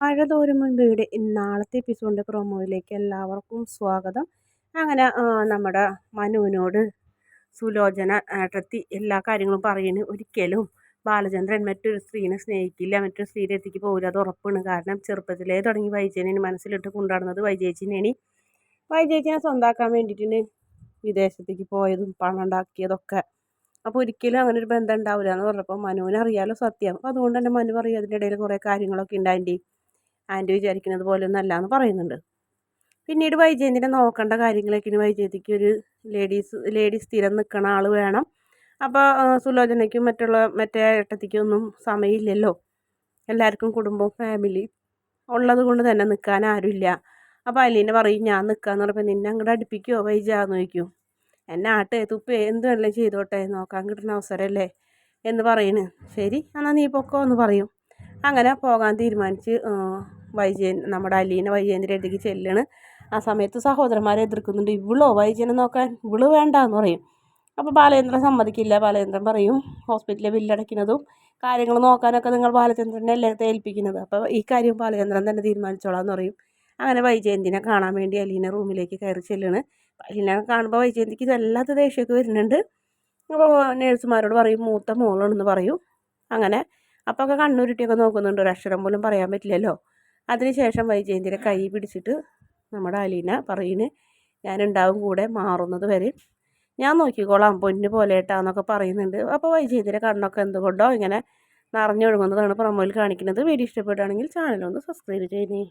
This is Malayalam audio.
മഴ വീടെ നാളത്തെ എപ്പിസോഡിന്റെ പ്രൊമോയിലേക്ക് എല്ലാവർക്കും സ്വാഗതം. അങ്ങനെ നമ്മുടെ മനുവിനോട് സുലോചന ഏട്ടത്തി എല്ലാ കാര്യങ്ങളും പറയുന്നു. ഒരിക്കലും ബാലചന്ദ്രൻ മറ്റൊരു സ്ത്രീനെ സ്നേഹിക്കില്ല മറ്റൊരു സ്ത്രീയുടെ അടുത്തേക്ക് പോകില്ല. അത് ഉറപ്പാണ്. കാരണം ചെറുപ്പത്തിലേ തുടങ്ങി വൈജയനെ മനസ്സിലിട്ട് കൊണ്ടുനടന്നത് വൈജയിച്ചിനെയാണ് വൈജയച്ചിനെ സ്വന്താക്കാൻ വേണ്ടിയിട്ടാണ് വിദേശത്തേക്ക് പോയതും പണം ഉണ്ടാക്കിയതൊക്കെ. അപ്പോൾ ഒരിക്കലും അങ്ങനെ ഒരു ബന്ധം ഉണ്ടാവില്ല എന്ന് പറഞ്ഞപ്പോൾ മനുവിനറിയാലോ സത്യം. അപ്പോൾ അതുകൊണ്ട് തന്നെ മനു പറയും അതിന്റെ ഇടയിൽ കുറേ കാര്യങ്ങളൊക്കെ ഉണ്ട് ആന്റി വിചാരിക്കുന്നത് പോലെയൊന്നും അല്ല എന്ന് പറയുന്നുണ്ട്. പിന്നീട് വൈജയന്തിനെ നോക്കേണ്ട കാര്യങ്ങളൊക്കെ ഇനി വൈജയന്തിക്ക് ഒരു ലേഡീസ് ലേഡീസ് സ്ഥിരം നിൽക്കണ ആൾ വേണം. അപ്പോൾ സുലോചനയ്ക്കും മറ്റുള്ള മറ്റേ ഏട്ടത്തിക്കും ഒന്നും സമയമില്ലല്ലോ. എല്ലാവർക്കും കുടുംബവും ഫാമിലി ഉള്ളത് കൊണ്ട് തന്നെ നിൽക്കാൻ ആരുമില്ല. അപ്പോൾ അലീനെ പറയും ഞാൻ നിൽക്കാന്ന് പറയുമ്പോൾ നിന്നെ അങ്ങോട്ട് അടുപ്പിക്കുമോ വൈജാന്ന് ചോദിക്കും. എന്നെ ആട്ടെ തുപ്പേ എന്ത് വേണമെങ്കിലും ചെയ്തോട്ടെ നോക്കാൻ കിട്ടുന്ന അവസരമല്ലേ എന്ന് പറയുന്നു ശരി എന്നാൽ നീ പൊക്കോ എന്ന് പറയും. അങ്ങനെ പോകാൻ തീരുമാനിച്ച് വൈജയൻ നമ്മുടെ അലീന വൈജയന്റെ അടുത്തേക്ക് ചെല്ലാണ്. ആ സമയത്ത് സഹോദരന്മാരെ എതിർക്കുന്നുണ്ട്. ഇവളോ വൈജയനെ നോക്കാൻ? ഇവൾ വേണ്ട എന്ന് പറയും. അപ്പോൾ ബാലചന്ദ്രൻ സമ്മതിക്കില്ല. ബാലചന്ദ്രൻ പറയും ഹോസ്പിറ്റലിലെ ബില്ലടയ്ക്കുന്നതും കാര്യങ്ങൾ നോക്കാനൊക്കെ നിങ്ങൾ ബാലചന്ദ്രനെ അല്ലേ ഏൽപ്പിക്കുന്നത്? അപ്പോൾ ഈ കാര്യം ബാലചന്ദ്രൻ തന്നെ തീരുമാനിച്ചോളാം എന്ന് പറയും. അങ്ങനെ വൈജയന്തിനെ കാണാൻ വേണ്ടി അലീന റൂമിലേക്ക് കയറി ചെല്ലാണ്. അലീന കാണുമ്പോൾ വൈജയന്തിക്ക് ഇതല്ലാത്ത ദേഷ്യമൊക്കെ വരുന്നുണ്ട്. അപ്പോൾ നേഴ്സുമാരോട് പറയും മൂത്ത മോളാണെന്ന് പറയും. അങ്ങനെ അപ്പോൾ ഒക്കെ കണ്ണുരുട്ടിയൊക്കെ നോക്കുന്നുണ്ട്. ഒരു അക്ഷരം പോലും പറയാൻ പറ്റില്ലല്ലോ. അതിനുശേഷം വൈജയന്തിയുടെ കൈ പിടിച്ചിട്ട് നമ്മുടെ അലീന പറയുന്നു ഞാനുണ്ടാവും കൂടെ മാറുന്നത് വരെ. ഞാൻ നോക്കിക്കോളാം പൊന്നു പോലേട്ടാന്നൊക്കെ പറയുന്നുണ്ട്. അപ്പോൾ വൈജയന്തിയുടെ കണ്ണൊക്കെ എന്തുകൊണ്ടോ ഇങ്ങനെ നിറഞ്ഞൊഴുകുന്നതാണ് പ്രമോയിൽ കാണിക്കുന്നത്. വീഡിയോ ഇഷ്ടപ്പെടുകയാണെങ്കിൽ ചാനലൊന്ന് സബ്സ്ക്രൈബ് ചെയ്യുന്നേ